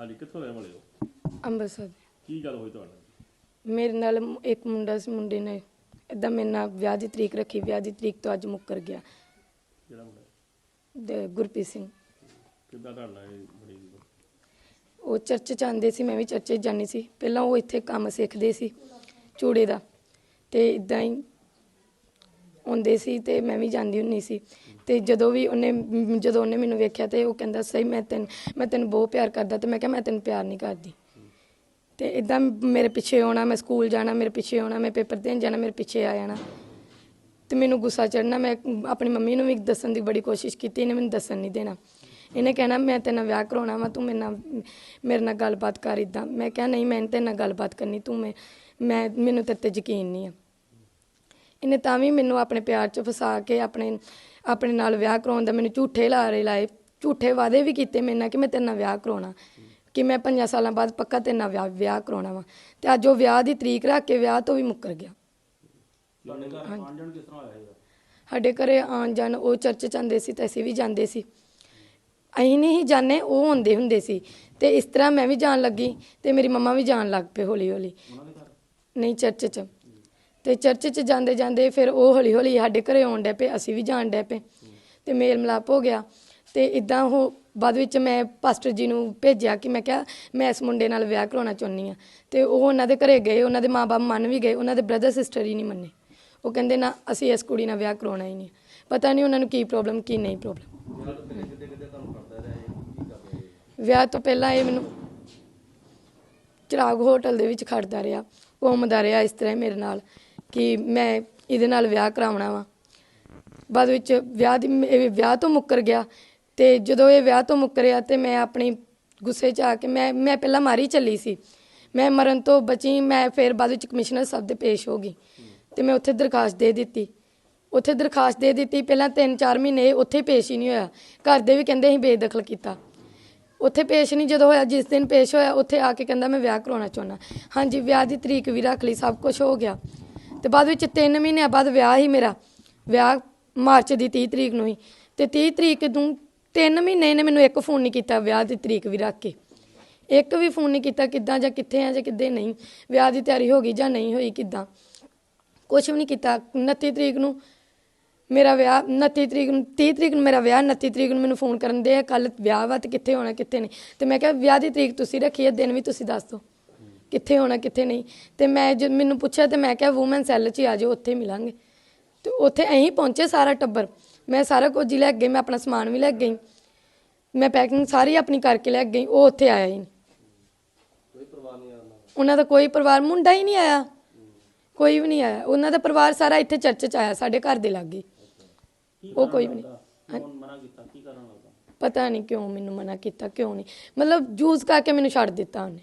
ਹਾਂਜੀ ਕਿੱਥੋਂ ਰਹਿਣ ਵਾਲੇ ਹੋ? ਅੰਮ੍ਰਿਤਸਰ। ਕੀ ਗੱਲ ਹੋਈ ਤੁਹਾਡੇ ਮੇਰੇ ਨਾਲ ਮ- ਇੱਕ ਮੁੰਡਾ ਸੀ ਮੁੰਡੇ ਨੇ ਇਦਾਂ ਮੇਰੇ ਨਾਲ ਵਿਆਹ ਦੀ ਤਰੀਕ ਰੱਖੀ ਵਿਆਹ ਦੀ ਤਰੀਕ ਤੋਂ ਅੱਜ ਮੁੱਕਰ ਗਿਆ। ਜਿਹੜਾ ਮੁੰਡਾ? ਗੁਰਪ੍ਰੀਤ ਸਿੰਘ। ਕਿੱਦਾਂ ਤੁਹਾਡੇ ਨਾਲ ਇਹ ਬੜੀ ਉਹ ਚਰਚ ਆਉਂਦੇ ਸੀ ਮੈਂ ਵੀ ਚਰਚ ਜਾਂਦੀ ਸੀ। ਪਹਿਲਾਂ ਉਹ ਇੱਥੇ ਕੰਮ ਸਿੱਖਦੇ ਸੀ ਚੂੜੇ ਦਾ। ਤੇ ਇਦਾਂ ਹੀ ਆਉਂਦੇ ਸੀ ਤੇ ਮੈਂ ਵੀ ਜਾਂਦੀ ਹੁੰਨੀ ਸੀ। ਤੇ ਜਦੋਂ ਵੀ ਉਹਨੇ ਮ- ਜਦੋਂ ਉਹਨੇ ਮੈਨੂੰ ਵੇਖਿਆ ਤੇ ਉਹ ਕਹਿੰਦਾ, ਸਹੀ, ਮੈਂ ਤੈਨੂੰ ਮੈਂ ਤੈਨੂੰ ਬਹੁਤ ਪਿਆਰ ਕਰਦਾ। ਤੇ ਮੈਂ ਕਿਹਾ, ਮੈਂ ਤੈਨੂੰ ਪਿਆਰ ਨਹੀਂ ਕਰਦੀ। ਤੇ ਇਦਾਂ ਮੇਰੇ ਪਿੱਛੇ ਆਉਣਾ, ਮੈਂ ਸਕੂਲ ਜਾਣਾ, ਮੇਰੇ ਪਿੱਛੇ ਆਉਣਾ, ਮੈਂ ਪੇਪਰ ਦੇਣ ਜਾਣਾ, ਮੇਰੇ ਪਿੱਛੇ ਆ ਜਾਣਾ। ਤੇ ਮੈਨੂੰ ਗੁੱਸਾ ਚੜਨਾ ਮੈਂ ਆਪਣੀ ਮੰਮੀ ਨੂੰ ਵੀ ਦੱਸਣ ਦੀ ਬੜੀ ਕੋਸ਼ਿਸ਼ ਕੀਤੀ, ਇਹਨੇ ਮੈਨੂੰ ਦੱਸਣ ਨਹੀਂ ਦੇਣਾ। ਇਹਨੇ ਕਹਿਣਾ, ਮੈਂ ਤੇਰੇ ਨਾਲ ਵਿਆਹ ਕਰਾਉਣਾ ਵਾ, ਤੂੰ ਮੇਰੇ ਨਾਲ ਮੇਰੇ ਨਾਲ ਗੱਲਬਾਤ ਕਰ ਇਦਾਂ ਮੈਂ ਕਿਹਾ, ਨਹੀਂ, ਮੈਂ ਤੇਰੇ ਨਾਲ ਗੱਲਬਾਤ ਕਰਨੀ, ਤੂੰ ਮੈਂ ਮੈਂ, ਮੈਨੂੰ ਤੇਰੇ ਤੇ ਯਕੀਨ ਨਹੀਂ ਆ। ਇਹਨੇ ਤਾਂ ਵੀ ਮੈਨੂੰ ਆਪਣੇ ਪਿਆਰ 'ਚ ਫਸਾ ਕੇ ਆਪਣੇ ਆਪਣੇ ਨਾਲ ਵਿਆਹ ਕਰਾਉਣ ਦਾ ਮੈਨੂੰ ਝੂਠੇ ਲਾਰੇ ਲਾਏ ਝੂਠੇ ਵਾਅਦੇ ਵੀ ਕੀਤੇ ਮੇਰੇ ਨਾਲ ਕਿ ਮੈਂ ਤੇਰੇ ਨਾਲ ਵਿਆਹ ਕਰਾਉਣਾ। ਕਿ ਮੈਂ ਪੰਜਾਂ ਸਾਲਾਂ ਬਾਅਦ ਪੱਕਾ ਤੇਰੇ ਨਾਲ ਵਿਆਹ ਵਿਆਹ ਕਰਾਉਣਾ ਵਾ। ਤੇ ਅੱਜ ਉਹ ਵਿਆਹ ਦੀ ਤਰੀਕ ਰੱਖ ਕੇ ਵਿਆਹ ਤੋਂ ਵੀ ਮੁੱਕਰ ਗਿਆ। ਤੁਹਾਡੇ ਘਰ ਆਉਣ ਜਾਣ ਕਿਸ ਤਰ੍ਹਾਂ ਹੋਇਆ ਇਹਦਾ ਸਾਡੇ ਘਰੇ ਆਉਣ ਜਾਣ ਉਹ ਚਰਚ ਆਉਂਦੇ ਸੀ ਤੇ ਅਸੀਂ ਵੀ ਜਾਂਦੇ ਸੀ। ਅਸੀਂ ਨਹੀਂ ਜਾਣੇ ਉਹ ਹੁੰਦੇ ਹੁੰਦੇ ਸੀ। ਤੇ ਇਸ ਤਰ੍ਹਾਂ ਮੈਂ ਵੀ ਜਾਣ ਲੱਗੀ ਤੇ ਮੇਰੀ ਮੰਮਾ ਵੀ ਜਾਣ ਲੱਗ ਪਏ ਹੌਲੀ ਹੌਲੀ ਨਹੀਂ ਚਰਚ ਚ। ਤੇ ਚਰਚ ਚ ਜਾਂਦੇ ਜਾਂਦੇ ਫਿਰ ਉਹ ਹੌਲੀ ਹੌਲੀ ਸਾਡੇ ਘਰੇ ਆਉਣ ਡੇ ਪਏ, ਅਸੀਂ ਵੀ ਜਾਣ ਡੈ ਪਏ ਤੇ ਮੇਲ ਮਿਲਾਪ ਹੋ ਗਿਆ ਤੇ ਇਦਾਂ ਉਹ ਬਾਅਦ ਵਿੱਚ ਮੈਂ ਪਾਸਟਰ ਜੀ ਨੂੰ ਭੇਜਿਆ ਕਿ ਮੈਂ ਕਿਹਾ ਮੈਂ ਇਸ ਮੁੰਡੇ ਨਾਲ ਵਿਆਹ ਕਰਾਉਣਾ ਚਾਹੁੰਦੀ ਆ ਤੇ ਉਹ ਉਹਨਾਂ ਦੇ ਘਰੇ ਗਏ, ਉਹਨਾਂ ਦੇ ਮਾਪੇ ਮੰਨ ਵੀ ਗਏ, ਉਹਨਾਂ ਦੇ ਬ੍ਰਦਰ ਸਿਸਟਰ ਹੀ ਨਹੀਂ ਮੰਨੇ। ਉਹ ਕਹਿੰਦੇ ਨਾ, ਅਸੀਂ ਇਸ ਕੁੜੀ ਨਾਲ ਵਿਆਹ ਕਰਾਉਣਾ ਹੀ ਨਹੀਂ। ਪਤਾ ਨਹੀਂ ਉਹਨਾਂ ਨੂੰ ਕੀ ਪ੍ਰੋਬਲਮ ਕੀ ਨਹੀਂ ਪ੍ਰੋਬਲਮ ਵਿਆਹ ਤੋਂ ਪਹਿਲਾਂ ਇਹ ਮੈਨੂੰ ਚਿਰਾਗ ਹੋਟਲ ਦੇ ਵਿੱਚ ਖੜਦਾ ਰਿਹਾ, ਘੁੰਮਦਾ ਰਿਹਾ ਇਸ ਤਰ੍ਹਾਂ ਮੇਰੇ ਨਾਲ। ਕਿ ਮੈਂ ਇਹਦੇ ਨਾਲ ਵਿਆਹ ਕਰਾਉਣਾ ਵਾ। ਬਾਅਦ ਵਿੱਚ ਵਿਆਹ ਦੀ ਇਹ ਵਿਆਹ ਤੋਂ ਮੁੱਕਰ ਗਿਆ ਤੇ ਜਦੋਂ ਇਹ ਵਿਆਹ ਤੋਂ ਮੁੱਕਰਿਆ ਤੇ ਮੈਂ ਆਪਣੀ ਗੁੱਸੇ 'ਚ ਆ ਕੇ ਮੈਂ ਮੈਂ ਪਹਿਲਾਂ ਮਾਰੀ ਚੱਲੀ ਸੀ। ਮੈਂ ਮਰਨ ਤੋਂ ਬਚੀ, ਮੈਂ ਫਿਰ ਬਾਅਦ ਵਿੱਚ ਕਮਿਸ਼ਨਰ ਸਾਹਿਬ ਦੇ ਪੇਸ਼ ਹੋ ਗਈ ਤੇ ਮੈਂ ਉੱਥੇ ਦਰਖਾਸਤ ਦੇ ਦਿੱਤੀ। ਉੱਥੇ ਦਰਖਾਸਤ ਦੇ ਦਿੱਤੀ, ਪਹਿਲਾਂ 3-4 ਮਹੀਨੇ ਉੱਥੇ ਪੇਸ਼ ਹੀ ਨਹੀਂ ਹੋਇਆ। ਘਰ ਦੇ ਵੀ ਕਹਿੰਦੇ ਅਸੀਂ ਬੇਦਖਲ ਕੀਤਾ। ਉੱਥੇ ਪੇਸ਼ ਨਹੀਂ ਜਦੋਂ ਹੋਇਆ, ਜਿਸ ਦਿਨ ਪੇਸ਼ ਹੋਇਆ, ਉੱਥੇ ਆ ਕੇ ਕਹਿੰਦਾ ਮੈਂ ਵਿਆਹ ਕਰਾਉਣਾ ਚਾਹੁੰਦਾ। ਹਾਂਜੀ, ਵਿਆਹ ਦੀ ਤਰੀਕ ਵੀ ਰੱਖ ਲਈ, ਸਭ ਕੁਝ ਹੋ ਗਿਆ। ਤੇ ਬਾਅਦ ਵਿੱਚ 3 ਮਹੀਨਿਆਂ ਬਾਅਦ ਵਿਆਹ ਹੀ ਮੇਰਾ, ਵਿਆਹ ਮਾਰਚ ਦੀ 30 ਤਰੀਕ ਨੂੰ ਹੀ ਤੇ 30 ਤਰੀਕ ਨੂੰ 3 ਮਹੀਨੇ ਨੇ ਮੈਨੂੰ ਇੱਕ ਫੋਨ ਨਹੀਂ ਕੀਤਾ ਵਿਆਹ ਦੀ ਤਰੀਕ ਵੀ ਰੱਖ ਕੇ। ਇੱਕ ਵੀ ਫੋਨ ਨਹੀਂ ਕੀਤਾ ਕਿੱਦਾਂ ਜਾਂ ਕਿੱਥੇ ਆ ਜਾਂ ਕਿੱਦੇ ਨਹੀਂ, ਵਿਆਹ ਦੀ ਤਿਆਰੀ ਹੋ ਗਈ ਜਾਂ ਨਹੀਂ ਹੋਈ ਕਿੱਦਾਂ। ਕੁਝ ਵੀ ਨਹੀਂ ਕੀਤਾ। 29 ਤਰੀਕ ਨੂੰ ਮੇਰਾ ਵਿਆਹ 29 ਤਰੀਕ ਨੂੰ 30 ਤਰੀਕ ਨੂੰ ਮੇਰਾ ਵਿਆਹ 29 ਤਰੀਕ ਨੂੰ ਮੈਨੂੰ ਫੋਨ ਕਰਨ ਦੇ ਕੱਲ ਵਿਆਹ ਵਾ ਤੇ ਕਿੱਥੇ ਹੋਣਾ, ਕਿੱਥੇ ਨਹੀਂ। ਤੇ ਮੈਂ ਕਿਹਾ ਵਿਆਹ ਦੀ ਤਰੀਕ ਤੁਸੀਂ ਰੱਖੀ ਹੈ ਦਿਨ ਵੀ ਤੁਸੀਂ ਦੱਸ ਦਿਓ। ਕਿੱਥੇ ਹੋਣਾ ਕਿੱਥੇ ਨਹੀਂ। ਤੇ ਮੈਂ ਜਦ ਮੈਨੂੰ ਪੁੱਛਿਆ ਤੇ ਮੈਂ ਕਿਹਾ ਔਮਨ ਸੈੱਲ 'ਚ ਹੀ ਆ ਜਾਓ ਉੱਥੇ ਮਿਲਾਂਗੇ। ਤੇ ਉੱਥੇ ਅਹੀਂ ਪਹੁੰਚੇ ਸਾਰਾ ਟੱਬਰ। ਮੈਂ ਸਾਰਾ ਕੁਝ ਹੀ ਲੈ ਕੇ ਗਈ ਮੈਂ ਆਪਣਾ ਸਮਾਨ ਵੀ ਲੈ ਗਈ। ਮੈਂ ਪੈਕਿੰਗ ਸਾਰੀ ਆਪਣੀ ਕਰਕੇ ਲੈ ਗਈ ਉਹ ਉੱਥੇ ਆਇਆ ਹੀ ਨਹੀਂ। ਕੋਈ ਪਰਵਾਹ ਨਹੀਂ ਆਉਂਦਾ ਉਹਨਾਂ ਦਾ ਕੋਈ ਪਰਿਵਾਰ ਮੁੰਡਾ ਹੀ ਨਹੀਂ ਆਇਆ। ਕੋਈ ਵੀ ਨਹੀਂ ਆਇਆ। ਉਹਨਾਂ ਦਾ ਪਰਿਵਾਰ ਸਾਰਾ ਇੱਥੇ ਚਰਚ 'ਚ ਆਇਆ ਸਾਡੇ ਘਰ ਦੇ ਲਾਗੇ। ਉਹ ਕੋਈ ਵੀ ਨਹੀਂ। ਕੌਣ ਮਨਾ ਕੀਤਾ? ਕੀ ਕਰਨ ਲੱਗਾ ਪਤਾ ਨਹੀਂ ਕਿਉਂ ਮੈਨੂੰ ਮਨਾ ਕੀਤਾ ਕਿਉਂ ਨਹੀਂ। ਮਤਲਬ ਜੂਸ ਕਰਕੇ ਮੈਨੂੰ ਛੱਡ ਦਿੱਤਾ ਉਹਨੇ।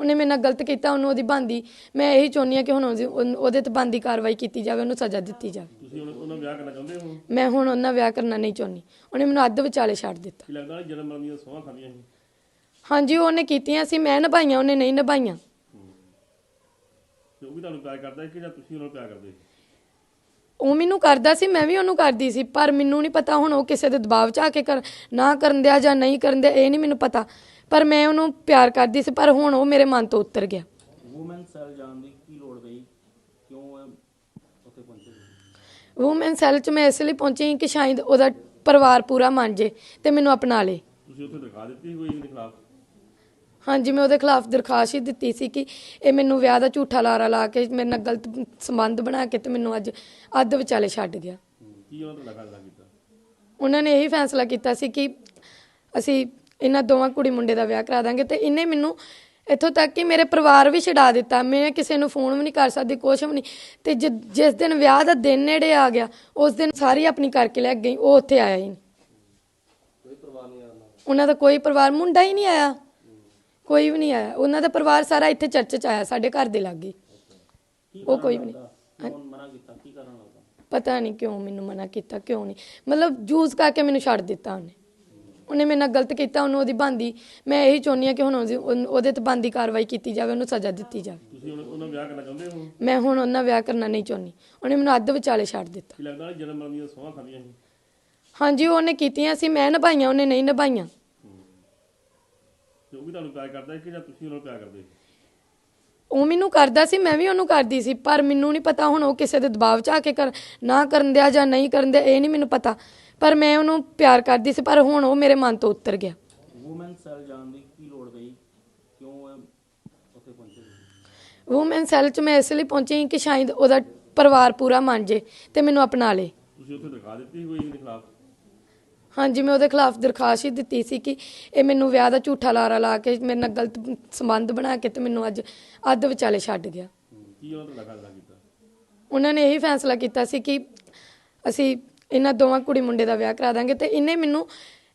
ਉਹਨੇ ਮੇਰੇ ਨਾਲ ਗਲਤ ਕੀਤਾ ਉਹਨੂੰ ਉਹਦੀ ਬੰਦੀ ਮੈਂ ਇਹੀ ਚਾਹੁੰਦੀ ਹਾਂ ਕਿ ਹੁਣ ਉਹਦੀ- ਉਹਨ- ਉਹਦੇ ਤੇ ਬੰਦੀ ਕਾਰਵਾਈ ਕੀਤੀ ਜਾਵੇ ਉਹਨੂੰ ਸਜ਼ਾ ਦਿੱਤੀ ਜਾਵੇ। ਤੁਸੀਂ ਉਹਨਾਂ ਉਹਨਾਂ ਵਿਆਹ ਕਰਨਾ ਚਾਹੁੰਦੇ ਹੋ? ਮੈਂ ਹੁਣ ਉਹਨਾਂ ਵਿਆਹ ਕਰਨਾ ਨਹੀਂ ਚਾਹੁੰਦੀ। ਉਹਨੇ ਮੈਨੂੰ ਅੱਧ ਵਿਚਾਲੇ ਛੱਡ ਦਿੱਤਾ। ਕੀ ਲੱਗਦਾ ਜਨਮ ਮਰਨ ਦੀਆਂ ਸੋਹਾਂ ਖਾਂਦੀਆਂ ਸੀ? ਹਾਂਜੀ ਉਹਨੇ ਕੀਤੀਆਂ ਸੀ ਮੈਂ ਨਿਭਾਈਆਂ ਉਹਨੇ ਨਹੀਂ ਨਿਭਾਈਆਂ। ਤੇ ਉਹ ਵੀ ਤੁਹਾਨੂੰ ਪਿਆਰ ਕਰਦਾ ਸੀ ਕਿ ਜਾਂ ਤੁਸੀਂ ਉਹਨਾਂ ਨੂੰ ਪਿਆਰ ਕਰਦੇ ਸੀ? ਉਹ ਮੈਨੂੰ ਕਰਦਾ ਸੀ ਮੈਂ ਵੀ ਉਹਨੂੰ ਕਰਦੀ ਸੀ ਪਰ ਮੈਨੂੰ ਨਹੀਂ ਪਤਾ ਹੁਣ ਉਹ ਕਿਸੇ ਦੇ ਦਬਾਅ 'ਚ ਆ ਕੇ ਕਰ ਨਾ ਕਰਨ ਦਿਆ ਜਾਂ ਨਹੀਂ ਕਰਨ ਦਿਆ ਇਹ ਨਹੀਂ ਮੈਨੂੰ ਪਤਾ। ਪਰ ਮੈਂ ਉਹਨੂੰ ਪਿਆਰ ਕਰਦੀ ਸੀ ਪਰ ਹੁਣ ਉਹ ਮੇਰੇ ਮਨ ਤੋਂ ਉਤਰ ਗਿਆ। ਵੂਮਨ ਸੈਲ ਜਾਣ ਦੀ ਕੀ ਲੋੜ ਪਈ? ਕਿਉਂ ਇਹ ਉੱਥੇ ਪਹੁੰਚੇ? ਵੂਮਨ ਸੈੱਲ 'ਚ ਮੈਂ ਇਸ ਲਈ ਪਹੁੰਚੀ ਕਿ ਸ਼ਾਇਦ ਉਹਦਾ ਪਰਿਵਾਰ ਪੂਰਾ ਮੰਨ ਜੇ ਤੇ ਮੈਨੂੰ ਅਪਣਾ ਲੇ। ਤੁਸੀਂ ਉੱਥੇ ਦਿਖਾ ਦਿੱਤੀ ਕੋਈ ਇਹਦੇ ਖਿਲਾਫ? ਹਾਂਜੀ ਮੈਂ ਉਹਦੇ ਖਿਲਾਫ ਦਰਖਾਸਤ ਹੀ ਦਿੱਤੀ ਸੀ ਕਿ ਇਹ ਮੈਨੂੰ ਵਿਆਹ ਦਾ ਝੂਠਾ ਲਾਰਾ ਲਾ ਕੇ ਮੇਰੇ ਨਾਲ ਗਲਤ ਸੰਬੰਧ ਬਣਾ ਕੇ ਤੇ ਮੈਨੂੰ ਅੱਜ ਅੱਧ ਵਿਚਾਲੇ ਛੱਡ ਗਿਆ। ਕੀ ਉਹਨਾਂ ਤੋਂ ਫੈਸਲਾ ਕੀਤਾ? ਉਹਨਾਂ ਨੇ ਇਹੀ ਫੈਸਲਾ ਕੀਤਾ ਸੀ ਕਿ ਅਸੀਂ ਇਹਨਾਂ ਦੋਵਾਂ ਕੁੜੀ ਮੁੰਡੇ ਦਾ ਵਿਆਹ ਕਰਾ ਦਾਂਗੇ ਤੇ ਇਹਨੇ ਮੈਨੂੰ ਇੱਥੋਂ ਤੱਕ ਕਿ ਮੇਰੇ ਪਰਿਵਾਰ ਵੀ ਛਡਾ ਦਿੱਤਾ। ਮੈਂ ਕਿਸੇ ਨੂੰ ਫੋਨ ਵੀ ਨਹੀਂ ਕਰ ਸਕਦੀ ਕੁਛ ਵੀ ਨਹੀਂ। ਤੇ ਜਿ- ਜਿਸ ਦਿਨ ਵਿਆਹ ਦਾ ਦਿਨ ਨੇੜੇ ਆ ਗਿਆ ਉਸ ਦਿਨ ਸਾਰੀ ਆਪਣੀ ਕਰਕੇ ਲੈ ਗਈ ਉਹ ਉੱਥੇ ਆਇਆ ਹੀ ਨਹੀਂ। ਉਹਨਾਂ ਦਾ ਕੋਈ ਪਰਿਵਾਰ ਮੁੰਡਾ ਹੀ ਨਹੀਂ ਆਇਆ। ਕੋਈ ਵੀ ਨਹੀਂ ਆਇਆ। ਉਹਨਾਂ ਦਾ ਪਰਿਵਾਰ ਸਾਰਾ ਇੱਥੇ ਚਰਚ 'ਚ ਆਇਆ ਸਾਡੇ ਘਰ ਦੇ ਲਾਗੇ। ਉਹ ਕੋਈ ਵੀ ਨਹੀਂ। ਪਤਾ ਨਹੀਂ ਕਿਉਂ ਮੈਨੂੰ ਮਨਾ ਕੀਤਾ ਕਿਉਂ ਨਹੀਂ। ਮਤਲਬ ਜੂਸ ਕਰਕੇ ਮੈਨੂੰ ਛੱਡ ਦਿੱਤਾ ਉਹਨੇ। ਉਹਨੇ ਮੇਰੇ ਨਾਲ ਗਲਤ ਕੀਤਾ ਉਹਨੂੰ ਉਹਦੀ ਬੰਦੀ ਮੈਂ ਇਹੀ ਚਾਹੁੰਦੀ ਹਾਂ ਕਿ ਹੁਣ ਉਹਦੀ- ਉਹਨ- ਉਹਦੇ ਤੇ ਬੰਦੀ ਕਾਰਵਾਈ ਕੀਤੀ ਜਾਵੇ ਉਹਨੂੰ ਸਜ਼ਾ ਦਿੱਤੀ ਜਾਵੇ। ਤੁਸੀਂ ਉਹਨਾਂ ਉਹਨਾਂ ਵਿਆਹ ਕਰਨਾ ਚਾਹੁੰਦੇ ਹੋ? ਮੈਂ ਹੁਣ ਉਹਨਾਂ ਵਿਆਹ ਕਰਨਾ ਨਹੀਂ ਚਾਹੁੰਦੀ। ਉਹਨੇ ਮੈਨੂੰ ਅੱਧ ਵਿਚਾਲੇ ਛੱਡ ਦਿੱਤਾ। ਕੀ ਲੱਗਦਾ ਜਨਮ ਮਰਨ ਦੀਆਂ ਸੋਹਾਂ ਖਾਂਦੀਆਂ ਸੀ? ਹਾਂਜੀ ਉਹਨੇ ਕੀਤੀਆਂ ਸੀ ਮੈਂ ਨਿਭਾਈਆਂ ਉਹਨੇ ਨਹੀਂ ਨਿਭਾਈਆਂ। ਤੇ ਉਹ ਵੀ ਤੁਹਾਨੂੰ ਪਿਆਰ ਕਰਦਾ ਹੈ ਕਿ ਜਾਂ ਤੁਸੀਂ ਉਹਨੂੰ ਪਿਆਰ ਕਰਦੇ ਉਹ ਮੈਨੂੰ ਕਰਦਾ ਸੀ ਮੈਂ ਵੀ ਉਹਨੂੰ ਕਰਦੀ ਸੀ ਪਰ ਮੈਨੂੰ ਨਹੀਂ ਪਤਾ ਹੁਣ ਉਹ ਕਿਸੇ ਦੇ ਦਬਾਅ 'ਚ ਆ ਕੇ ਕਰ ਨਾ ਕਰਨ ਦਿਆ ਜਾਂ ਨਹੀਂ ਕਰਨ ਦਿਆ ਇਹ ਨਹੀਂ ਮੈਨੂੰ ਪਤਾ। ਪਰ ਮੈਂ ਉਹਨੂੰ ਪਿਆਰ ਕਰਦੀ ਸੀ ਪਰ ਹੁਣ ਉਹ ਮੇਰੇ ਮਨ ਤੋਂ ਉਤਰ ਗਿਆ। ਵੂਮਨ ਸੈੱਲ ਜਾਣ ਦੀ ਕੀ ਲੋੜ ਪਈ? ਕਿਉਂ ਇਹ ਉੱਥੇ ਪਹੁੰਚੇ ਤੁਸੀਂ? ਵੂਮਨ ਸੈੱਲ 'ਚ ਮੈਂ ਇਸ ਲਈ ਪਹੁੰਚੀ ਕਿ ਸ਼ਾਇਦ ਉਹਦਾ ਪਰਿਵਾਰ ਪੂਰਾ ਮੰਨ ਜੇ ਤੇ ਮੈਨੂੰ ਅਪਣਾ ਲੇ। ਤੁਸੀਂ ਉੱਥੇ ਦਿਖਾ ਦਿੱਤੀ ਕੋਈ ਇਹਦੇ ਖਿਲਾਫ? ਹਾਂਜੀ ਮੈਂ ਉਹਦੇ ਖਿਲਾਫ ਦਰਖਾਸਤ ਹੀ ਦਿੱਤੀ ਸੀ ਕਿ ਇਹ ਮੈਨੂੰ ਵਿਆਹ ਦਾ ਝੂਠਾ ਲਾਰਾ ਲਾ ਕੇ ਮੇਰੇ ਨਾਲ ਗਲਤ ਸੰਬੰਧ ਬਣਾ ਕੇ ਤੇ ਮੈਨੂੰ ਅੱਜ ਅੱਧ ਵਿਚਾਲੇ ਛੱਡ ਗਿਆ। ਕੀ ਉਹਨਾਂ ਤੋਂ ਫੈਸਲਾ ਕੀਤਾ? ਉਹਨਾਂ ਨੇ ਇਹੀ ਫੈਸਲਾ ਕੀਤਾ ਸੀ ਕਿ ਅਸੀਂ ਇਹਨਾਂ ਦੋਵਾਂ ਕੁੜੀ ਮੁੰਡੇ ਦਾ ਵਿਆਹ ਕਰਾ ਦਾਂਗੇ ਤੇ ਇਹਨੇ ਮੈਨੂੰ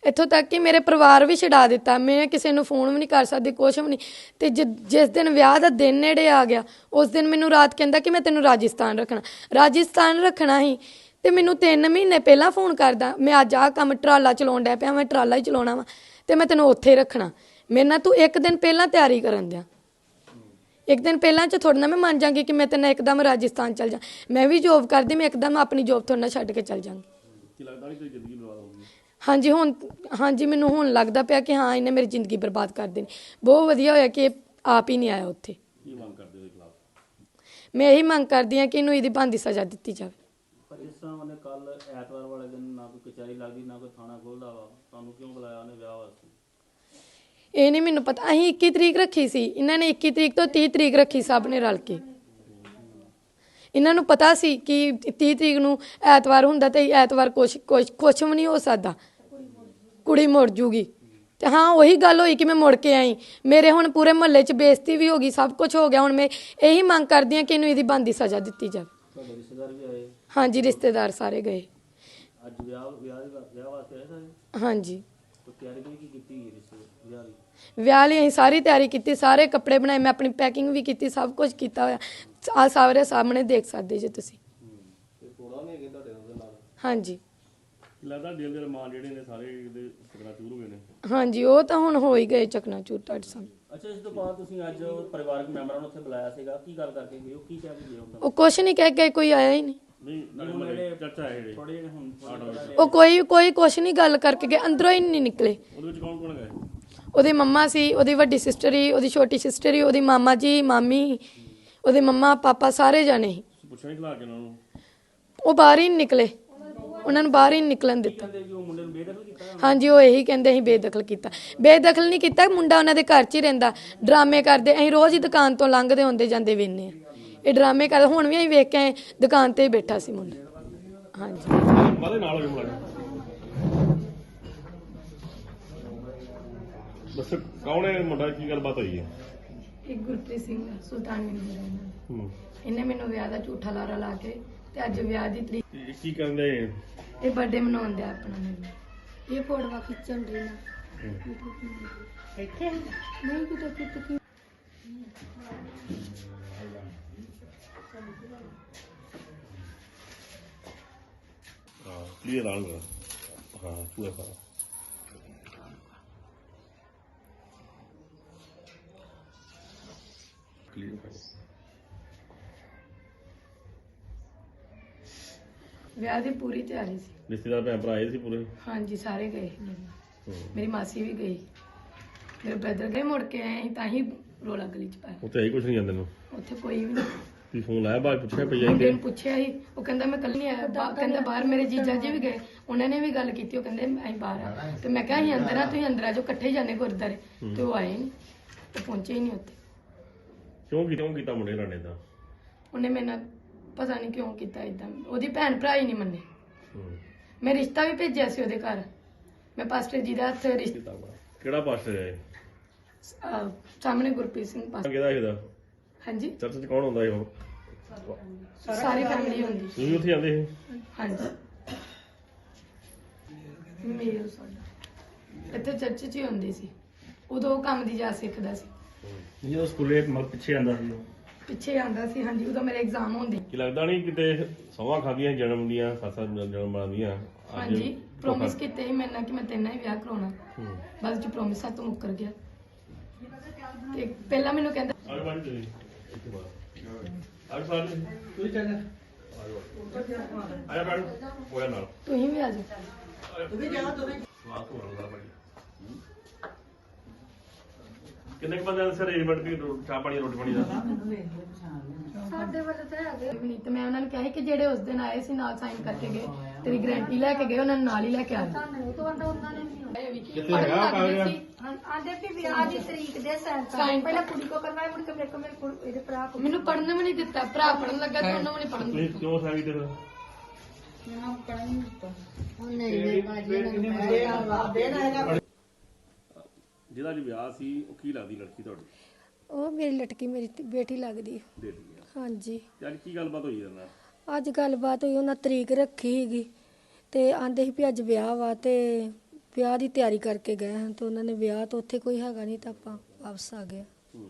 ਇੱਥੋਂ ਤੱਕ ਕਿ ਮੇਰੇ ਪਰਿਵਾਰ ਵੀ ਛਡਾ ਦਿੱਤਾ। ਮੈਂ ਕਿਸੇ ਨੂੰ ਫੋਨ ਵੀ ਨਹੀਂ ਕਰ ਸਕਦੀ, ਕੁਛ ਵੀ ਨਹੀਂ। ਤੇ ਜਿ- ਜਿਸ ਦਿਨ ਵਿਆਹ ਦਾ ਦਿਨ ਨੇੜੇ ਆ ਗਿਆ, ਉਸ ਦਿਨ ਮੈਨੂੰ ਰਾਤ ਕਹਿੰਦਾ ਕਿ ਮੈਂ ਤੈਨੂੰ ਰਾਜਸਥਾਨ ਰੱਖਣਾ। ਰਾਜਸਥਾਨ ਰੱਖਣਾ ਹੀ। ਤੇ ਮੈਨੂੰ 3 ਮਹੀਨੇ ਪਹਿਲਾਂ ਫੋਨ ਕਰਦਾ, ਮੈਂ ਅੱਜ ਆਹ ਕੰਮ ਟਰਾਲਾ ਚਲਾਉਣ ਡਿਆ ਪਿਆ ਮੈਂ ਟਰਾਲਾ ਹੀ ਚਲਾਉਣਾ ਵਾ, ਤੇ ਮੈਂ ਤੈਨੂੰ ਉੱਥੇ ਰੱਖਣਾ। ਮੇਰੇ ਨਾਲ ਤੂੰ ਇੱਕ ਦਿਨ ਪਹਿਲਾਂ ਤਿਆਰੀ ਕਰਨ ਦਿਆਂ। ਇੱਕ ਦਿਨ ਪਹਿਲਾਂ ਚ ਥੋੜਾ ਨਾ ਮੈਂ ਮੰਨ ਜਾਂਗੀ ਕਿ ਮੈਂ ਤੈਨੂੰ ਇੱਕਦਮ ਰਾਜਸਥਾਨ ਚਲ ਜਾ। ਮੈਂ ਵੀ ਜੋਬ ਕਰਦੀ ਮੈਂ ਇੱਕਦਮ ਆਪਣੀ ਜੋਬ ਤੋਂ ਨਾ ਛੱਡ ਕੇ ਚਲ ਜਾਂਗੀ। ਕੀ ਲੱਗਦਾ ਨਹੀਂ ਤੇਰੀ ਜ਼ਿੰਦਗੀ ਬਰਬਾਦ ਹੋ ਗਈ ਹਾਂਜੀ ਹੁਣ ਹਾਂਜੀ ਮੈਨੂੰ ਹੁਣ ਲੱਗਦਾ ਪਿਆ ਕਿ ਹਾਂ ਇਹਨੇ ਮੇਰੀ ਜ਼ਿੰਦਗੀ ਬਰਬਾਦ ਕਰ ਦੇਣੀ। ਬਹੁਤ ਵਧੀਆ ਹੋਇਆ ਕਿ ਇਹ ਆਪ ਹੀ ਨਹੀਂ ਆਇਆ ਉੱਥੇ। ਕੀ ਮੰਗ ਕਰਦੇ ਉਹਦੇ ਖਿਲਾਫ? ਮੈਂ ਇਹੀ ਮੰਗ ਕਰਦੀ ਹਾਂ ਕਿ ਇਹਨੂੰ ਇਹਦੀ ਬੰਦੀ ਸਜ਼ਾ ਦਿੱਤੀ ਜਾਵੇ। ਪਰ ਇਸ ਤਰ੍ਹਾਂ ਉਹਨੇ ਕੱਲ ਐਤਵਾਰ ਵਾਲੇ ਦਿਨ ਨਾ ਕੋਈ ਕਚਹਿਰੀ ਲੱਗਦੀ ਨਾ ਕੋਈ ਥਾਣਾ ਖੋਲਦਾ ਵਾ ਤੁਹਾਨੂੰ ਕਿਉਂ ਬੁਲਾਇਆ ਉਹਨੇ ਵਿਆਹ ਵਾਸਤੇ? ਇਹ ਨਹੀਂ ਮੈਨੂੰ ਪਤਾ ਅਸੀਂ 21 ਤਰੀਕ ਰੱਖੀ ਸੀ। ਇਹਨਾਂ ਨੇ 21 ਤਰੀਕ ਤੋਂ 30 ਤਰੀਕ ਰੱਖੀ ਸਭ ਨੇ ਰਲ ਕੇ। ਇਹਨਾਂ ਨੂੰ ਪਤਾ ਸੀ ਕਿ 30 ਤਰੀਕ ਨੂੰ ਐਤਵਾਰ ਹੁੰਦਾ ਤੇ ਐਤਵਾਰ ਕੁਛ ਕੁਛ ਕੁਛ ਵੀ ਨਹੀਂ ਹੋ ਸਕਦਾ। ਕੁੜੀ ਮੁੜ ਜੂਗੀ। ਤੇ ਹਾਂ ਉਹੀ ਗੱਲ ਹੋਈ ਕਿ ਮੈਂ ਮੁੜ ਕੇ ਆਈ। ਮੇਰੇ ਹੁਣ ਪੂਰੇ ਮਹੱਲੇ 'ਚ ਬੇਇੱਜ਼ਤੀ ਵੀ ਹੋ ਗਈ ਸਭ ਕੁਝ ਹੋ ਗਿਆ। ਹੁਣ ਮੈਂ ਇਹੀ ਮੰਗ ਕਰਦੀ ਹਾਂ ਕਿ ਇਹਨੂੰ ਇਹਦੀ ਬੰਦੀ ਸਜ਼ਾ ਦਿੱਤੀ ਜਾਵੇ। ਤੁਹਾਡੇ ਰਿਸ਼ਤੇਦਾਰ ਵੀ ਆਏ? ਹਾਂਜੀ ਰਿਸ਼ਤੇਦਾਰ ਸਾਰੇ ਗਏ। ਅੱਜ ਵਿਆਹ ਵਿਆਹ ਵਾਸਤੇ ਆਏ ਸਾਰੇ? ਹਾਂਜੀ। ਤਿਆਰੀ ਕੀ ਕੀਤੀ ਗਈ ਰਿਸ਼ਤੇ ਵਿਆਹ ਦੀ ਵਿਆਹ ਲਈ ਅਸੀਂ ਸਾਰੀ ਤਿਆਰੀ ਕੀਤੀ ਸਾਰੇ ਕੱਪੜੇ ਬਣਾਏ ਮੈਂ ਆਪਣੀ ਪੈਕਿੰਗ ਵੀ ਕੀਤੀ ਸਭ ਕੁਝ ਕੀਤਾ ਹੋਇਆ। ਆ ਸਾਰੇ ਸਾਹਮਣੇ ਦੇਖ ਸਕਦੇ ਜੇ ਤੁਸੀਂ। ਹਾਂਜੀ। ਕੀ ਲੱਗਦਾ ਦਿਲ ਦੇ ਰਮਾਨ ਜਿਹੜੇ ਨੇ ਸਾਰੇ ਇਹਦੇ ਸਕਰਾ ਚੂਰ ਹੋ ਗਏ ਨੇ। ਹਾਂਜੀ ਉਹ ਤਾਂ ਹੁਣ ਹੋ ਹੀ ਗਏ ਚਕਨਾਚੂਰ ਤੁਹਾਡੇ ਸਾਹਮਣੇ। ਅੱਛਾ ਇਸ ਤੋਂ ਬਾਅਦ ਤੁਸੀਂ ਅੱਜ ਪਰਿਵਾਰਕ ਮੈਂਬਰਾਂ ਨੂੰ ਉੱਥੇ ਬੁਲਾਇਆ ਸੀਗਾ। ਕੀ ਗੱਲ ਕਰਕੇ ਗਏ ਹੋ? ਕੀ ਕਹਿ ਕੇ ਗਏ ਹੋ? ਉਹ ਕੁਛ ਨਹੀਂ ਕਹਿ ਕੇ ਕੋਈ ਆਇਆ ਹੀ ਨਹੀਂ। ਨਹੀਂ ਤੁਹਾਡੇ ਮਤਲਬ ਚਰਚਾ ਹੈ ਜਿਹੜੇ ਥੋੜੇ ਜਿਹੇ ਹੁਣ ਥੋੜ੍ਹੇ ਜਿਹੇ ਉਹ ਕੋਈ ਕੋਈ ਕੁਛ ਨਹੀਂ ਗੱਲ ਕਰਕੇ ਗਏ ਅੰਦਰੋਂ ਹੀ ਨਹੀਂ ਨਿਕਲੇ। ਉਹਦੇ ਵਿੱਚ ਕੌਣ ਕੌਣ ਗਏ? ਉਹਦੀ ਮੰਮਾ ਸੀ ਉਹਦੀ ਵੱਡੀ ਸਿਸਟਰ ਹੀ ਉਹਦੀ ਛੋਟੀ ਸਿਸਟਰ ਹੀ ਉਹਦੀ ਮਾਮਾ ਜੀ ਮਾਮੀ ਉਹਦੇ ਮੰਮਾ ਪਾਪਾ ਸਾਰੇ ਜਾਣੇ ਸੀ। ਤੁਸੀਂ ਪੁੱਛਿਆ ਨਹੀਂ ਖਲਾ ਕੇ ਉਹਨਾਂ ਨੂੰ? ਉਹ ਬਾਹਰ ਹੀ ਨਹੀਂ ਨਿਕਲੇ। ਉਹਨਾਂ ਨੂੰ ਬਾਹਰ ਹੀ ਨਹੀਂ ਨਿਕਲਣ ਦਿੱਤਾ। ਕਹਿੰਦੇ ਕਿ ਉਹ ਮੁੰਡੇ ਨੂੰ ਬੇਦਖਲ ਕੀਤਾ ਹਾਂਜੀ ਉਹ ਇਹੀ ਕਹਿੰਦੇ ਅਸੀਂ ਬੇਦਖਲ ਕੀਤਾ। ਬੇਦਖਲ ਨਹੀਂ ਕੀਤਾ ਮੁੰਡਾ ਉਹਨਾਂ ਦੇ ਘਰ 'ਚ ਹੀ ਰਹਿੰਦਾ। ਡਰਾਮੇ ਕਰਦੇ ਅਸੀਂ ਰੋਜ਼ ਹੀ ਦੁਕਾਨ ਤੋਂ ਲੰਘਦੇ ਹੁੰਦੇ ਜਾਂਦੇ ਵੇਨੇ ਆ ਇਹ ਡਰਾਮੇ ਕਰਦੇ ਹੁਣ ਵੀ ਅਸੀਂ ਵੇਖ ਕੇ ਆਏ, ਦੁਕਾਨ ਤੇ ਹੀ ਬੈਠਾ ਸੀ ਮੁੰਡਾ। ਹਾਂਜੀ। ਮਾਦੇ ਨਾਲ ਹੋ ਗਏ ਮੁੰਡਾ। ਬਸ ਕੌਣ ਹੈ ਮੁੰਡਾ? ਕੀ ਗੱਲਬਾਤ ਹੋਈ ਹੈ? ਇੱਕ ਗੁਰਪ੍ਰੀਤ ਸਿੰਘ ਸੁਲਤਾਨਵਿੰਦ ਦਾ ਰਹਿਣ ਹੂੰ। ਇਹਨੇ ਮੈਨੂੰ ਵਿਆਹ ਦਾ ਝੂਠਾ ਲਾਰਾ ਲਾ ਕੇ ਤੇ ਅੱਜ ਵਿਆਹ ਦੀ ਤਰੀਕ ਇਹ ਕੀ ਕਹਿੰਦੇ? ਇਹ ਬਰਥਡੇ ਮਨਾਉਣ ਦਿਆ ਆਪਣਾ ਮੈਨੂੰ ਇਹ ਫੋਟੋਆਂ ਖਿੱਚਣ ਦੇ ਨਾ ਇੱਥੇ? ਨਹੀਂ ਕਿਤੇ ਕਿਤੇ ਕੀ। ਹਾਂ ਕਲੀਅਰ ਆਲ ਹਾਂ ਪੂਰਾ ਸਾਰਾ ਕਲੀਅਰ ਵਿਆਹ ਦੀ ਪੂਰੀ ਤਿਆਰੀ ਸੀ। ਰਿਸ਼ਤੇਦਾਰ ਭੈਣ ਭਰਾ ਆਏ ਸੀ ਪੂਰੇ? ਹਾਂਜੀ ਸਾਰੇ ਗਏ ਸੀ ਮੇਰੇ ਨਾਲ। ਹੂੰ। ਮੇਰੀ ਮਾਸੀ ਵੀ ਗਈ। ਮੇਰੇ ਬ੍ਰਦਰ ਗਏ ਮੁੜ ਕੇ ਆਏ ਅਸੀਂ ਤਾਂ ਹੀ ਰੋਲਾ ਗਲੀ ਚ ਪਾਇਆ। ਉੱਥੇ ਆਈ ਕੁਛ ਨਹੀਂ ਜਾਂਦੇ ਨੂੰ? ਉੱਥੇ ਕੋਈ ਵੀ ਨਹੀਂ। ਤੁਸੀਂ ਫੋਨ ਲਾਇਆ ਬਾਅਦ ਪੁੱਛਿਆ ਪਈ ਮੁੰਡੇ ਜਾਈ ਨੂੰ ਪੁੱਛਿਆ ਸੀ ਉਹ ਕਹਿੰਦਾ ਮੈਂ ਕੱਲ ਨਹੀਂ ਆਇਆ ਬਾ- ਕਹਿੰਦਾ ਬਾਹਰ ਮੇਰੇ ਜੀਜਾ ਜੀ ਵੀ ਗਏ। ਉਹਨਾਂ ਨੇ ਵੀ ਗੱਲ ਕੀਤੀ ਉਹ ਕਹਿੰਦੇ ਅਸੀਂ ਬਾਹਰ ਆ। ਤੇ ਮੈਂ ਕਿਹਾ ਅਸੀਂ ਅੰਦਰ ਆ ਤੁਸੀਂ ਅੰਦਰ ਆ ਜਾਓ ਇਕੱਠੇ ਹੀ ਜਾਂਦੇ ਗੁਰਦਾਰੇ ਤੇ ਉਹ ਆਏ ਨਹੀਂ ਤੇ ਪਹੁੰਚੇ ਹੀ ਨਹੀਂ ਉੱਥੇ। ਕਿਉਂ ਕੀਤਾ ਕਿਉਂ ਕੀਤਾ ਮੁੰਡੇ ਨਾਲ ਦਾ? ਉਹਨੇ ਮੇਰੇ ਨਾਲ ਪਤਾ ਨਹੀਂ ਕਿਉਂ ਕੀਤਾ ਇਦਾਂ ਉਹਦੀ ਭੈਣ ਭਰਾ ਹੀ ਨਹੀਂ ਮੰਨੇ। ਮੈਂ ਰਿਸ਼ਤਾ ਵੀ ਭੇਜਿਆ ਸੀ ਉਹਦੇ ਘਰ। ਮੈਂ ਪਾਸਟਰ ਜੀ ਦਾ ਹੱਥ ਰਿਸ਼ਤਾ ਕਿਹੜਾ ਪਾਸਟਰ ਹੈ ਅਹ ਸਾਹਮਣੇ ਗੁਰਪ੍ਰੀਤ ਸਿੰਘ ਪਾਸਟਰ। ਕਿਹਦਾ ਇਹਦਾ? ਹਾਂਜੀ। ਚਰਚ ਚ ਕੌਣ ਹੁੰਦਾ ਇਹ ਉਹ? ਸਾਰੀ ਫੈਮਿਲੀ ਹੁੰਦੀ। ਤੁਸੀਂ ਉੱਥੇ ਜਾਂਦੇ ਸੀ? ਹਾਂਜੀ। ਮੇਰੇ ਸਾਡਾ। ਇੱਥੇ ਚਰਚ 'ਚ ਹੀ ਹੁੰਦੀ ਸੀ। ਉਦੋਂ ਉਹ ਕੰਮ ਦੀ ਜਾ ਸਿੱਖਦਾ ਸੀ। ਜਦੋਂ ਸਕੂਲੇ ਮਗ ਪਿੱਛੇ ਆਂਦਾ ਸੀ ਪਿੱਛੇ ਆਂਦਾ ਸੀ ਹਾਂਜੀ ਉਦੋਂ ਮੇਰੇ ਐਗਜ਼ਾਮ ਹੁੰਦੇ। ਕੀ ਲੱਗਦਾ ਨਹੀਂ ਕਿਤੇ ਸੌਹਾਂ ਖਾਦੀਆਂ ਜਨਮ ਦੀਆਂ ਸੱਸਾਂ ਜਨਮ ਮਾਦੀਆਂ ਹਾਂਜੀ ਪ੍ਰੋਮਿਸ ਕੀਤੇ ਸੀ ਮੇਰੇ ਨਾਲ ਕਿ ਮੈਂ ਤੇਨਾਂ ਹੀ ਵਿਆਹ ਕਰਾਉਣਾ। ਹੂੰ। ਬਸ ਜੀ ਪ੍ਰੋਮਿਸ ਤੋਂ ਮੁੱਕਰ ਗਿਆ। ਤੇ ਪਹਿਲਾਂ ਮੈਨੂੰ ਕਹਿੰਦਾ ਆਗੇ ਬਾਜੀ ਤੁਸੀਂ। ਇੱਥੇ ਬਾਹਰ ਆਗੇ ਸਾਲ ਤੁਸੀਂ ਚੱਲ ਆਇਆ ਬੈਠ ਹੋਇਆ ਨਾਲ। ਤੁਸੀਂ ਵੀ ਆ ਜਾਓ। ਸਵਾਲ ਤੋਂ ਆਉਂਦਾ ਬਾਜੀ। ਕਿੰਨੇ ਕੁ ਬੰਦੇ ਸਰ ਅਰੇਂਜਮੈਂਟ ਦੀ ਰੋ- ਚਾਹ ਪਾਣੀ ਰੋਟੀ ਪਾਣੀ ਦਾ? ਸਾਡੇ ਵੱਲ ਤਾਂ ਹੈਗੇ ਨਹੀਂ ਤੇ ਮੈਂ ਉਹਨਾਂ ਨੂੰ ਕਿਹਾ ਸੀ ਕਿ ਜਿਹੜੇ ਉਸ ਦਿਨ ਆਏ ਸੀ ਨਾਲ ਸਾਈਨ ਕਰਕੇ ਗਏ ਤੇਰੀ ਗਾਰੰਟੀ ਲੈ ਕੇ ਗਏ ਉਹਨਾਂ ਨੂੰ ਨਾਲ ਹੀ ਲੈ ਕੇ ਆਏ ਸਾਨੂੰ ਤੋਂ ਆਂਦਾ ਉਹਨਾਂ ਨੇ ਨਹੀਂ ਕਿੱਥੇ ਹੈਗਾ ਕਾਗਜ਼। ਆਂਦੇ ਵੀ ਵਿਆਹ ਦੀ ਤਰੀਕ ਦੇ ਸਾਈਨ ਕਰ ਪਹਿਲਾਂ ਕੁੜੀ ਕੋ ਕਰਵਾਇਆ ਮੁੜ ਕੇ ਮੇਰੇ ਕੋ ਮੇਰੇ ਕੋਲ ਇਹਦੇ ਭਰਾ ਕੋ ਮੈਨੂੰ ਪੜਨ ਵੀ ਨਹੀਂ ਦਿੱਤਾ ਭਰਾ ਪੜਨ ਲੱਗਾ ਤੇ ਉਹਨੂੰ ਵੀ ਨਹੀਂ ਪੜਨ ਤੁਸੀਂ ਕਿਉਂ ਸਾਈ ਦੇ ਫਿਰ ਜਿਹਦਾ ਜੀ ਵਿਆਹ ਸੀ ਉਹ ਕੀ ਲੱਗਦੀ ਲੜਕੀ ਤੁਹਾਡੀ? ਉਹ ਮੇਰੀ ਲਟਕੀ ਮੇਰੀ ਬੇਟੀ ਲੱਗਦੀ। ਦੇ ਦਿੱਤੀ ਆ। ਹਾਂਜੀ। ਤੇ ਅੱਜ ਕੀ ਗੱਲਬਾਤ ਹੋਈ ਇਹਨਾਂ ਨਾਲ? ਅੱਜ ਗੱਲਬਾਤ ਹੋਈ ਉਹਨਾਂ ਤਰੀਕ ਰੱਖੀ ਸੀਗੀ। ਤੇ ਆਂਦੇ ਸੀ ਵੀ ਅੱਜ ਵਿਆਹ ਵਾ ਤੇ ਵਿਆਹ ਦੀ ਤਿਆਰੀ ਕਰਕੇ ਗਏ ਹਨ ਤੇ ਉਹਨਾਂ ਨੇ ਵਿਆਹ ਤੋਂ ਉੱਥੇ ਕੋਈ ਹੈਗਾ ਨਹੀਂ ਤਾਂ ਆਪਾਂ ਵਾਪਸ ਆ ਗਏ ਹੂੰ।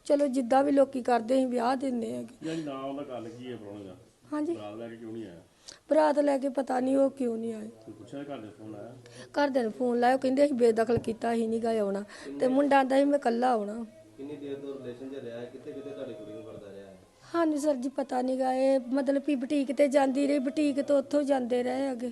ਚਲੋ ਜਿੱਦਾਂ ਵੀ ਲੋਕੀ ਕਰਦੇ ਅਸੀਂ ਵਿਆਹ ਦਿੰਦੇ ਹੈਗੇ। ਯਾਨੀ ਨਾ ਉਹਦਾ ਗੱਲ ਕੀ ਹੈ ਪ੍ਰਾਹੁਣੇ ਦਾ? ਹਾਂਜੀ। ਬਰਾਤ ਲੈ ਕੇ ਕਿਉਂ ਨਹੀਂ ਆਇਆ? ਬਰਾਤ ਲੈ ਕੇ ਪਤਾ ਨਹੀਂ ਉਹ ਕਿਉਂ ਨਹੀਂ ਆਏ। ਤੂੰ ਪੁੱਛਿਆ ਘਰ ਦੇ ਫੋਨ ਆਇਆ? ਘਰਦਿਆਂ ਨੂੰ ਫੋਨ ਲਾਇਆ ਉਹ ਕਹਿੰਦੇ ਅਸੀਂ ਬੇਦਖਲ ਕੀਤਾ ਅਸੀਂ ਨਹੀਂ ਗਏ ਆਉਣਾ। ਤੇ ਮੁੰਡਾ ਆਂਦਾ ਸੀ ਮੈਂ ਕੱਲਾ ਆਉਣਾ। ਕਿੰਨੀ ਦੇਰ ਤੋਂ ਰਿਲੇਸ਼ਨ 'ਚ ਰਿਹਾ ਹੈ? ਕਿੱਥੇ ਕਿੱਥੇ ਤੁਹਾਡੀ ਕੁੜੀ ਨੂੰ ਕਰਦਾ ਰਿਹਾ ਹੈ? ਸਾਨੂੰ ਸਰ ਜੀ ਪਤਾ ਨਹੀਂ ਗਾ ਇਹ ਮਤਲਬ ਵੀ ਬੁਟੀਕ ਤੇ ਜਾਂਦੀ ਰਹੀ ਬੁਟੀਕ ਤੋਂ ਉੱਥੋਂ ਜਾਂਦੇ ਰਹੇ ਅੱਗੇ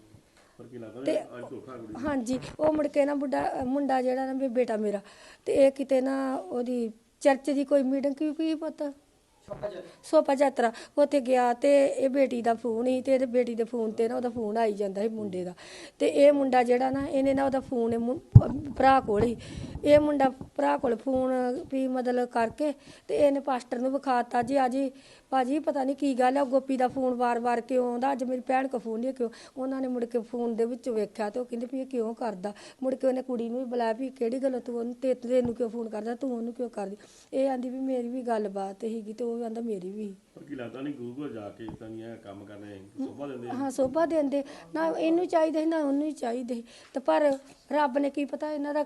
ਹਾਂਜੀ ਉਹ ਮੁੜ ਕੇ ਨਾ ਬੁੱਢਾ ਮੁੰਡਾ ਜਿਹੜਾ ਨਾ ਵੀ ਬੇਟਾ ਮੇਰਾ ਤੇ ਇਹ ਕਿਤੇ ਨਾ ਉਹਦੀ ਚਰਚ ਦੀ ਕੋਈ ਮੀਟਿੰਗ ਕੀ ਕੀ ਪਤਾ ਸੋਪਾ ਯਾਤਰਾ। ਉੱਥੇ ਗਿਆ ਤੇ ਇਹ ਬੇਟੀ ਦਾ ਫੋਨ ਸੀ ਤੇ ਇਹਦੇ ਬੇਟੀ ਦੇ ਫੋਨ ਤੇ ਨਾ ਉਹਦਾ ਫੋਨ ਆਈ ਜਾਂਦਾ ਸੀ ਮੁੰਡੇ ਦਾ। ਤੇ ਇਹ ਮੁੰਡਾ ਜਿਹੜਾ ਨਾ, ਇਹਨੇ ਨਾ ਉਹਦਾ ਫੋਨ ਇਹ ਮੁੰ- ਭਰਾ ਕੋਲ ਹੀ, ਇਹ ਮੁੰਡਾ ਭਰਾ ਕੋਲ ਫੋਨ ਵੀ ਮਤਲਬ ਕਰਕੇ ਤੇ ਇਹਨੇ ਪਾਸਟਰ ਨੂੰ ਵਿਖਾਤਾ ਜੀ ਅੱਜ ਭਾਜੀ ਪਤਾ ਨਹੀਂ ਕੀ ਗੱਲ ਹੈ ਗੋਪੀ ਦਾ ਫੋਨ ਵਾਰ-ਵਾਰ ਕਿਉਂ ਆਉਂਦਾ? ਅੱਜ ਮੇਰੀ ਭੈਣ ਕੋ ਫੋਨ ਨਹੀਂ ਕਿਉਂ? ਉਹਨਾਂ ਨੇ ਮੁੜ ਕੇ ਫੋਨ ਦੇ ਵਿੱਚ ਵੇਖਿਆ ਤੇ ਉਹ ਕਹਿੰਦੇ ਵੀ ਇਹ ਕਿਉਂ ਕਰਦਾ? ਮੁੜ ਕੇ ਉਹਨੇ ਕੁੜੀ ਨੂੰ ਵੀ ਬੁਲਾਇਆ ਵੀ ਕਿਹੜੀ ਗੱਲ ਤੂੰ ਉਹਨੂੰ, ਤੇ ਤੈਨੂੰ ਕਿਉਂ ਫੋਨ ਕਰਦਾ? ਤੂੰ ਉਹਨੂੰ ਕਿਉਂ ਕਰਦੀ? ਇਹ ਆਂਦੀ ਵੀ ਮੇਰੀ ਵੀ ਗੱਲਬਾਤ ਸੀਗੀ ਤੇ ਉਹ ਆਂਦਾ ਮੇਰੀ ਵੀ ਪਰ ਕੀ ਲੱਗਦਾ ਨਹੀਂ ਗੁਰੂ ਜਾ ਕੇ ਤਾਂ ਨਹੀਂ ਇਹ ਕੰਮ ਕਰਨੇ ਸੋਭਾ ਦਿੰਦੇ ਆ। ਹਾਂ ਸੋਭਾ ਦਿੰਦੇ ਨਾ ਇਹਨੂੰ ਚਾਹੀਦੇ ਸੀ, ਨਾ ਉਹਨੂੰ ਹੀ ਚਾਹੀਦੇ ਸੀ। ਤੇ ਪਰ ਰੱਬ ਨੇ ਕੀ ਪਤਾ ਇਹਨਾਂ ਦਾ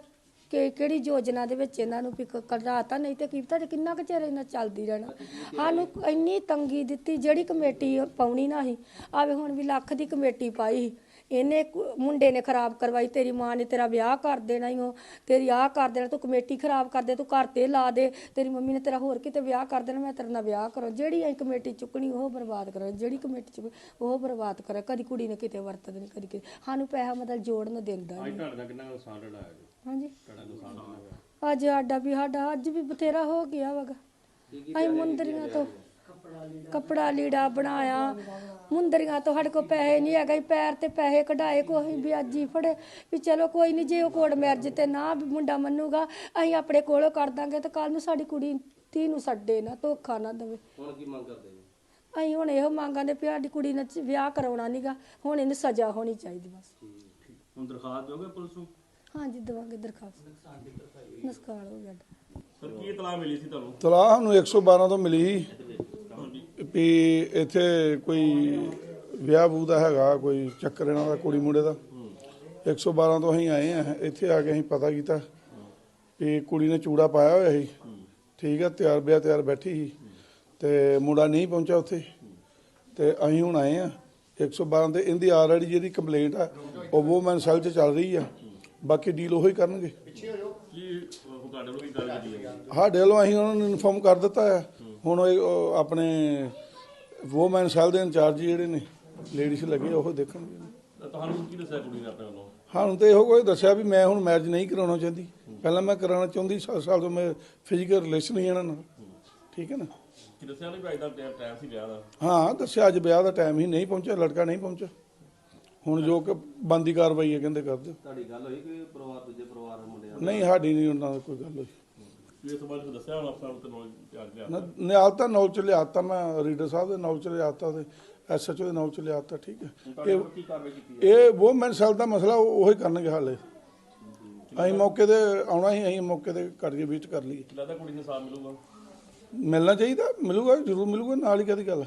ਕਿ ਕਿਹੜੀ ਯੋਜਨਾ ਦੇ ਵਿੱਚ ਇਹਨਾਂ ਨੂੰ ਵੀ ਕ- ਕਢਾਤਾ ਨਹੀਂ ਤੇ ਕੀ ਪਤਾ ਜੇ ਕਿੰਨਾ ਕੁ ਚਿਰ ਇਹਨਾਂ ਚੱਲਦੀ ਰਹਿਣਾ ਸਾਨੂੰ ਇੰਨੀ ਤੰਗੀ ਦਿੱਤੀ ਜਿਹੜੀ ਕਮੇਟੀ ਪਾਉਣੀ ਨਾ ਸੀ ਆਵੇ ਹੁਣ ਵੀ ਲੱਖ ਦੀ ਕਮੇਟੀ ਪਾਈ ਸੀ। ਇਹਨੇ ਕੁ- ਮੁੰਡੇ ਨੇ ਖਰਾਬ ਕਰਵਾਈ ਤੇਰੀ ਮਾਂ ਨੇ ਤੇਰਾ ਵਿਆਹ ਕਰ ਦੇਣਾ ਹੀ ਉਹ ਤੇਰੀ ਆਹ ਕਰ ਦੇਣਾ ਤੂੰ ਕਮੇਟੀ ਖਰਾਬ ਕਰ ਦੇ ਤੂੰ ਘਰ ਤੇ ਲਾ ਦੇ ਤੇਰੀ ਮੰਮੀ ਨੇ ਤੇਰਾ ਹੋਰ ਕਿਤੇ ਵਿਆਹ ਕਰ ਦੇਣਾ ਮੈਂ ਤੇਰੇ ਨਾਲ ਵਿਆਹ ਕਰਾਂ। ਜਿਹੜੀ ਅਸੀਂ ਕਮੇਟੀ ਚੁੱਕਣੀ ਉਹ ਬਰਬਾਦ ਕਰਾਂ। ਜਿਹੜੀ ਕਮੇਟੀ ਚੁੱਕ ਉਹ ਬਰਬਾਦ ਕਰਾਂ। ਕਦੀ ਕੁੜੀ ਨੇ ਕਿਤੇ ਵਰਤ ਦੇਣੀ ਕਦੀ ਕਿਤੇ ਸਾਨੂੰ ਪੈਸਾ ਮਤਲਬ ਜੋੜਨ ਦਿੰਦਾ ਅੱਜ ਨਹੀਂ ਤੁਹਾਡੇ ਨਾਲ ਕਿੰਨਾ ਨੁਕਸਾਨ ਹੈ ਜੀ? ਹਾਂਜੀ। ਤੁਹਾਡਾ ਨੁਕਸਾਨ ਕਿੰਨਾ ਕੁ ਹੈ? ਅੱਜ ਸਾਡਾ ਵੀ ਸਾਡਾ ਅੱਜ ਵੀ ਬਥੇਰਾ ਹੋ ਗਿਆ ਵਗਾ। ਅਸੀਂ ਮੁੰਦਰੀਆਂ ਤੋਂ ਕੱਪੜਾ ਲੀੜਾ ਬਣਾਇਆ। ਮੁੰਦਰੀਆਂ ਤੋਂ ਸਾਡੇ ਕੋਲ ਪੈਸੇ ਨਹੀਂ ਹੈਗੇ ਅਸੀਂ ਪੈਰ ਤੇ ਪੈਸੇ ਕਢਾਏ ਕੋਈ ਵੀ ਅੱਜ ਹੀ ਫੜੇ। ਵੀ ਚਲੋ ਕੋਈ ਨਹੀਂ ਜੇ ਉਹ ਕੋੜ ਮੈਰਜ ਤੇ ਨਾ ਵੀ ਮੁੰਡਾ ਮੰਨੂਗਾ ਅਸੀਂ ਆਪਣੇ ਕੋਲੋਂ ਕਰ ਦਾਂਗੇ ਤੇ ਕੱਲ ਨੂੰ ਸਾਡੀ ਕੁੜੀ ਧੀ ਨੂੰ ਛੱਡੇ ਨਾ ਧੋਖਾ ਨਾ ਦੇਵੇ। ਹੁਣ ਕੀ ਮੰਗ ਕਰਦੇ ਜੀ? ਅਸੀਂ ਹੁਣ ਇਹੋ ਮੰਗਾਂਦੇ ਵੀ ਸਾਡੀ ਕੁੜੀ ਨਾਲ ਵਿਆਹ ਕਰਾਉਣਾ ਨਹੀਂਗਾ ਹੁਣ ਇਹਨੂੰ ਸਜ਼ਾ ਹੋਣੀ ਚਾਹੀਦੀ ਬਸ। ਹੁਣ ਦਰਖਾਸਤ ਦਿਓਗੇ ਪੁਲਿਸ ਨੂੰ? ਹਾਂਜੀ ਦਵਾਂਗੇ ਦਰਖਾਸਤ। ਨਸਕਾਲ ਹੋ ਗਿਆ। ਸਰ ਕੀ ਇਤਲਾਹ ਮਿਲੀ ਸੀ ਤੁਹਾਨੂੰ? ਤਲਾਹ ਨੂੰ 112 ਤੋਂ ਮਿਲੀ ਵੀ ਇੱਥੇ ਕੋਈ ਵਿਆਹ ਬੂ ਦਾ ਹੈਗਾ ਕੋਈ ਚੱਕਰ ਇਹਨਾਂ ਦਾ ਕੁੜੀ ਮੁੰਡੇ ਦਾ। 112 ਤੋਂ ਅਸੀਂ ਆਏ ਆ ਇੱਥੇ ਆ ਕੇ ਅਸੀਂ ਪਤਾ ਕੀਤਾ ਵੀ ਕੁੜੀ ਨੇ ਚੂੜਾ ਪਾਇਆ ਹੋਇਆ ਸੀ। ਠੀਕ ਹੈ ਤਿਆਰ ਬਿਆ ਤਿਆਰ ਬੈਠੀ ਸੀ ਤੇ ਮੁੰਡਾ ਨਹੀਂ ਪਹੁੰਚਿਆ ਉੱਥੇ। ਤੇ ਅਸੀਂ ਹੁਣ ਆਏ ਆ 112 ਤੇ ਇਹਦੀ ਆਲਰੇਡੀ ਜਿਹੜੀ ਕੰਪਲੇਂਟ ਆ ਉਹ ਵੂਮਨ ਸੈਲ 'ਚ ਚੱਲ ਰਹੀ ਆ। ਬਾਕੀ ਡੀਲ ਉਹੀ ਕਰਨਗੇ। ਕੀ ਉਹ ਤੁਹਾਡੇ ਵੱਲੋਂ ਕੀ ਗੱਲ ਕੀਤੀ ਹੈ ਸਾਡੇ ਵੱਲੋਂ ਅਸੀਂ ਉਹਨਾਂ ਨੂੰ ਇਨਫੋਰਮ ਕਰ ਦਿੱਤਾ ਹੈ ਹੁਣ ਆਪਣੇ ਵੂਮਨ ਸੈਲ ਦੇ ਇੰਚਾਰਜ ਜਿਹੜੇ ਨੇ ਲੇਡੀਜ਼ ਲੱਗੇ ਉਹ ਦੇਖਣਗੇ। ਤੁਹਾਨੂੰ ਕੀ ਦੱਸਿਆ ਕੁੜੀ ਨੇ ਆਪਣੇ ਵੱਲੋਂ? ਹਾਂ ਤੇ ਇਹੋ ਕੋਈ ਦੱਸਿਆ ਵੀ ਮੈਂ ਹੁਣ ਮੈਰਿਜ ਨਹੀਂ ਕਰਾਉਣਾ ਚਾਹੁੰਦੀ। ਪਹਿਲਾਂ ਮੈਂ ਕਰਾਉਣਾ ਚਾਹੁੰਦੀ ਸਾਲ ਸਾਲ ਤੋਂ ਮੈਂ ਫਿਜ਼ੀਕਲ ਰਿਲੇਸ਼ਨ ਹੀ ਇਹਨਾਂ ਨਾਲ। ਠੀਕ ਹੈ ਨਾ? ਕੀ ਦੱਸਿਆ ਨਹੀਂ ਭਾਈ ਦਾ ਟਾਈਮ ਸੀ ਵਿਆਹ ਦਾ? ਹਾਂ ਦੱਸਿਆ ਅੱਜ ਵਿਆਹ ਦਾ ਟਾਈਮ ਹੀ ਨਹੀਂ ਪਹੁੰਚਿਆ ਲੜਕਾ ਨਹੀਂ ਪਹੁੰਚਿਆ। ਹੁਣ ਜੋ ਕਿ ਬੰਦੀ ਕਾਰਵਾਈ ਹੈ ਕਹਿੰਦੇ ਕਰ ਦਿਓ ਤੁਹਾਡੀ ਗੱਲ ਹੋਈ ਕਿ ਪਰਿਵਾਰ ਦੂਜੇ ਪਰਿਵਾਰ ਦੇ ਮੁੰਡੇ ਨਾਲ? ਨਹੀਂ ਸਾਡੀ ਨਹੀਂ ਉਹਨਾਂ ਨਾਲ ਕੋਈ ਗੱਲ ਹੋਈ। ਇਸ ਬਾਰੇ ਦੱਸਿਆ ਹੁਣ ਅਫਸਰ ਤੇ ਨੌਲ ਚ ਲਿਆਤਾ ਮੈਂ ਰੀਡਰ ਸਾਹਿਬ ਦੇ ਨੌਲ ਚ ਲਿਆਤਾ ਤੇ ਐਸਐਚਓ ਦੇ ਨਾਮ ਚ ਲਿਆ ਤਾ ਠੀਕ ਹੈ। ਇਹ ਕੀ ਕਾਰਵਾਈ ਕੀਤੀ ਇਹ ਉਹ ਮੈਂਸਲ ਦਾ ਮਸਲਾ ਉਹ ਉਹੀ ਕਰਨਗੇ ਹਾਲੇ। ਅਸੀਂ ਮੌਕੇ ਤੇ ਆਉਣਾ ਹੀ ਅਸੀਂ ਮੌਕੇ ਤੇ ਕਰ ਕੇ ਵਿਜ਼ਿਟ ਕਰ ਲਈ ਲੱਗਦਾ ਕੁੜੀ ਨੂੰ ਸਾਥ ਮਿਲੂਗਾ। ਮਿਲਣਾ ਚਾਹੀਦਾ ਮਿਲੂਗਾ ਜ਼ਰੂਰ ਮਿਲੂਗਾ ਨਾਲ ਹੀ ਕਦੀ ਗੱਲ